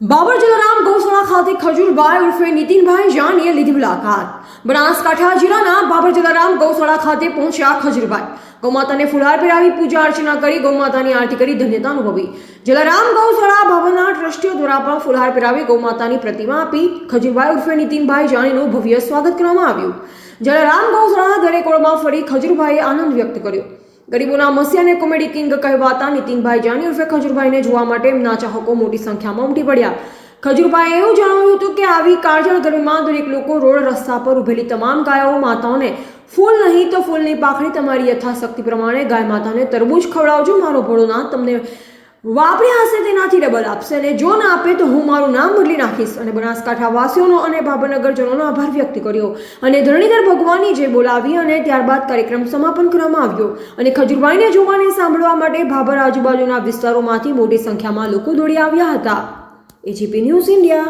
બાબર જલારામ ગૌશાળા ખાતે ખજૂરભાઈ ઉર્ફે નીતિનભાઈ જાનીએ લીધી મુલાકાત. બનાસકાંઠા જિલ્લાના બાબર જલારામ ગૌશાળા ખાતે પહોંચ્યા ખજૂરભાઈ. ગૌમાતાને ફુલહાર પહેરાવી પૂજા અર્ચના કરી ગૌમાતાની આરતી કરી ધન્યતા અનુભવી. જલારામ ગૌશાળા ભવનના ટ્રસ્ટીઓ દ્વારા પણ ફુલહાર પહેરાવી ગૌમાતાની પ્રતિમા આપી ખજૂરભાઈ ઉર્ફે નીતિનભાઈ જાનીનું ભવ્ય સ્વાગત કરવામાં આવ્યું. જલારામ ગૌશાળા દરેક ઓળમાં ફરી ખજૂરભાઈએ આનંદ વ્યક્ત કર્યો. ગરીબોના મસીહાને કોમેડી કિંગ કહેવાતા નીતિનભાઈ જાની ઉર્ફે ખજુરભાઈને જોવા માટે એમના ચાહકો મોટી સંખ્યામાં ઉમટી પડ્યા. ખજુરભાઈ એવું જણાવ્યું હતું કે આવી કાળઝાળ ગરમીમાં દરેક લોકો રોડ રસ્તા પર ઉભેલી તમામ ગાયો માતાઓને ફૂલ નહીં તો ફૂલની પાખડી તમારી યથાશક્તિ પ્રમાણે ગાય માતાને તરબૂચ ખવડાવજો. મારો ભોળોનાથ તમને વાપર્યા હશે તેનાથી ડબલ આપશે અને જો ના આપે તો હું મારું નામ બદલી નાખીશ. અને બનાસકાંઠા વાસીઓનો અને ભાવનગરજનોનો આભાર વ્યક્ત કર્યો. અને ધરણીધર ભગવાનની જે બોલાવી અને ત્યારબાદ કાર્યક્રમ સમાપન કરવામાં આવ્યો. અને ખજુરભાઈને જોવાને સાંભળવા માટે ભાભર આજુબાજુના વિસ્તારોમાંથી મોટી સંખ્યામાં લોકો દોડી આવ્યા હતા. AGP news India.